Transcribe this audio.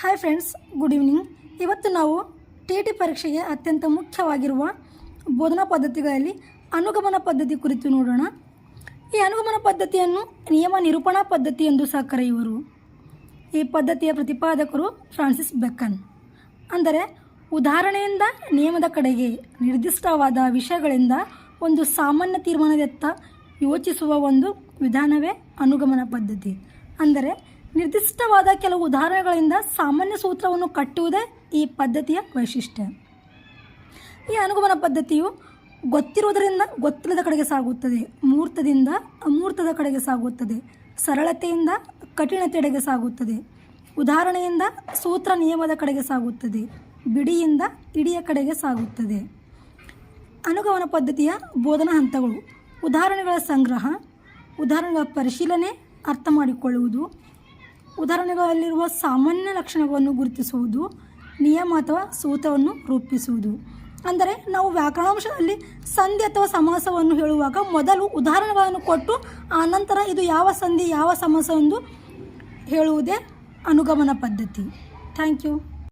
Hi friends good evening ಇವತ್ತು ನಾವು T T ಪರೀಕ್ಷೆಗೆ ಅತ್ಯಂತ ಮುಖ್ಯವಾಗಿರುವ ಬೋಧನಾ ಪದ್ಧತಿಗಳಲ್ಲಿ ಅನುಗಮನ ಪದ್ಧತಿ ಕುರಿತು ನೋಡೋಣ. ಈ ಅನುಗಮನ ಪದ್ಧತಿಯನ್ನು ನಿಯಮ ನಿರೂಪಣಾ ಪದ್ಧತಿ ಎಂದು ಸಹ ಕರೆಯುವರು. ಈ ಪದ್ಧತಿಯ ಪ್ರತಿಪಾದಕರು ಫ್ರಾನ್ಸಿಸ್ ಬೆಕ್ಕನ್. ಅಂದರೆ, ಉದಾಹರಣೆಯಿಂದ ನಿಯಮದ ಕಡೆಗೆ ನಿರ್ದಿಷ್ಟವಾದ ವಿಷಯಗಳಿಂದ ಒಂದು ಸಾಮಾನ್ಯ ತೀರ್ಮಾನದತ್ತ ಯೋಚಿಸುವ ಒಂದು ವಿಧಾನವೇ ಅನುಗಮನ ಪದ್ಧತಿ. ಅಂದರೆ ನಿರ್ದಿಷ್ಟವಾದ ಕೆಲವು ಉದಾಹರಣೆಗಳಿಂದ ಸಾಮಾನ್ಯ ಸೂತ್ರವನ್ನು ಕಟ್ಟುವುದೇ ಈ ಪದ್ಧತಿಯ ವೈಶಿಷ್ಟ್ಯ. ಈ ಅನುಗಮನ ಪದ್ಧತಿಯು ಗೊತ್ತಿರುವುದರಿಂದ ಗೊತ್ತಿಲ್ಲದ ಕಡೆಗೆ ಸಾಗುತ್ತದೆ, ಮೂರ್ತದಿಂದ ಅಮೂರ್ತದ ಕಡೆಗೆ ಸಾಗುತ್ತದೆ, ಸರಳತೆಯಿಂದ ಕಠಿಣತೆಡೆಗೆ ಸಾಗುತ್ತದೆ, ಉದಾಹರಣೆಯಿಂದ ಸೂತ್ರ ನಿಯಮದ ಕಡೆಗೆ ಸಾಗುತ್ತದೆ, ಬಿಡಿಯಿಂದ ಇಡಿಯ ಕಡೆಗೆ ಸಾಗುತ್ತದೆ. ಅನುಗಮನ ಪದ್ಧತಿಯ ಬೋಧನಾ ಹಂತಗಳು ಉದಾಹರಣೆಗಳ ಸಂಗ್ರಹ, ಉದಾಹರಣೆಗಳ ಪರಿಶೀಲನೆ ಅರ್ಥ ಮಾಡಿಕೊಳ್ಳುವುದು ಉದಾಹರಣೆಗಳಲ್ಲಿರುವ ಸಾಮಾನ್ಯ ಲಕ್ಷಣಗಳನ್ನು ಗುರುತಿಸುವುದು, ನಿಯಮ ಅಥವಾ ಸೂತ್ರವನ್ನು ರೂಪಿಸುವುದು. ಅಂದರೆ ನಾವು ವ್ಯಾಕರಣಾಂಶದಲ್ಲಿ ಸಂಧಿ ಅಥವಾ ಸಮಾಸವನ್ನು ಹೇಳುವಾಗ ಮೊದಲು ಉದಾಹರಣೆಗಳನ್ನು ಕೊಟ್ಟು ಆನಂತರ ಇದು ಯಾವ ಸಂಧಿ, ಯಾವ ಸಮಾಸ ಎಂದು ಹೇಳುವುದೇ ಅನುಗಮನ ಪದ್ಧತಿ. Thank you.